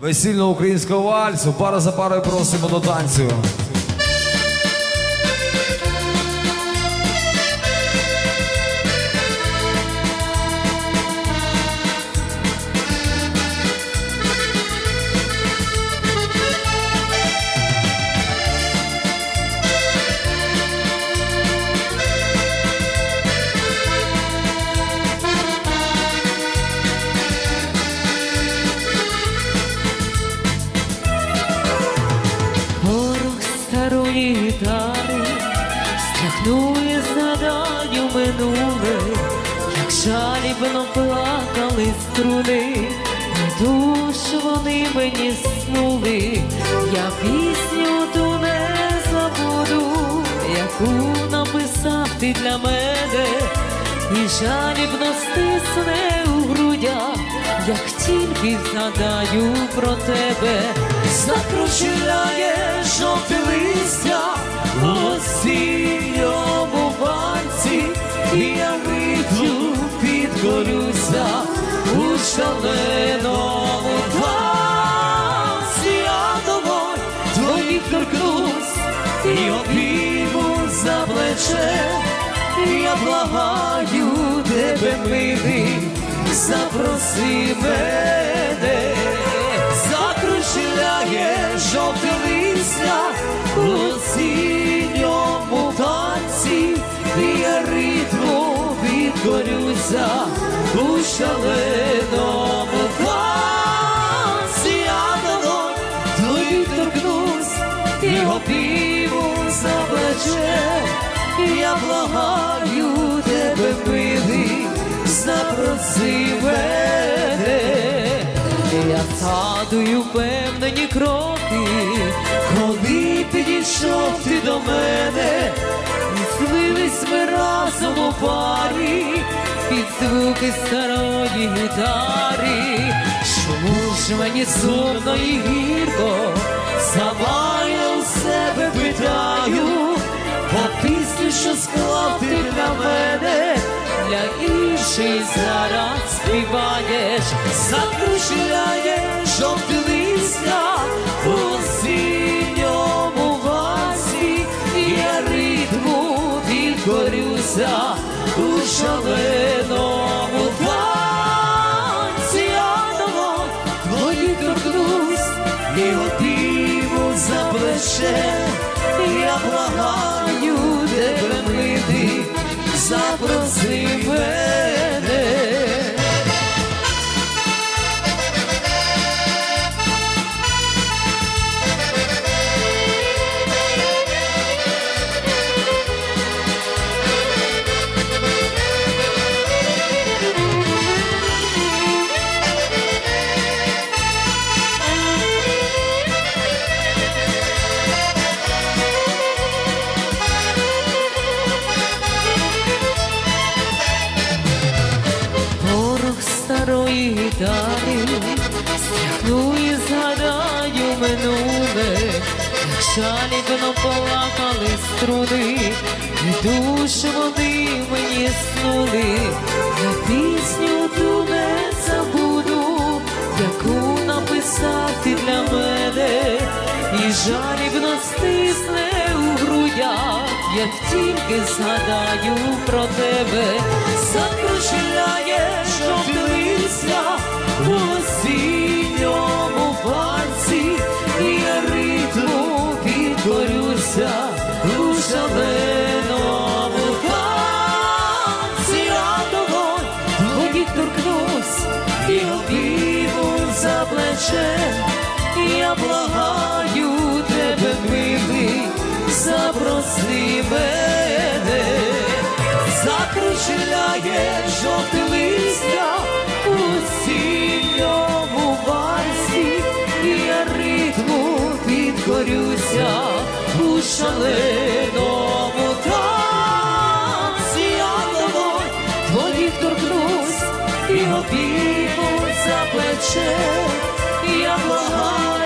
весільного українського вальсу. Пара за парою просимо до танцю. Гітари стряхнує згадаю минуле, як жалібно плакали струни, на душу вони мені снули, я пісню ту не забуду, яку написав ти для мене, і жалібно стисне у грудях, як тільки згадаю про тебе, закружляє жовте листя у осінньому банці, і я ритму підкорюся у шаленому танці, я тобой твоїх торкнусь і обійму за плече. Я благаю тебе, милий, запроси мене, закружляє жовте листя у осінньому танці, і я ритму підкорюся у шаленому танці, я давно твоїх торкнусь і обійму заплече. Я благаю тебе, милий, запроси мене. Я садую певнені кроки, коли підійшов ти до мене, і злились ми разом у парі. Під звуки старої гітари. Чому ж мені сумно і гірко, сама я у себе питаю, бо пісню, що склав ти для мене, для інших зараз співаєш, закружляє жовте листя. У осінньому вазі, я ритму підкорюся у шаленому танці, давно твої торкнусь і обійму за плече, я благаю тебе мити, запроси мене. Минуле, як жалібно плакали струни, і душу вони мені снули, я пісню ту не забуду, яку написав ти для мене, і жалібно стисне у грудях, як тільки згадаю про тебе, закружляє жовте листя у і обійму за плече. Я благаю тебе, милий, запроси мене, закружляє жовте листя у осінньому вальсі, я ритму підкорюся у шаленому pleće, ja blahaj.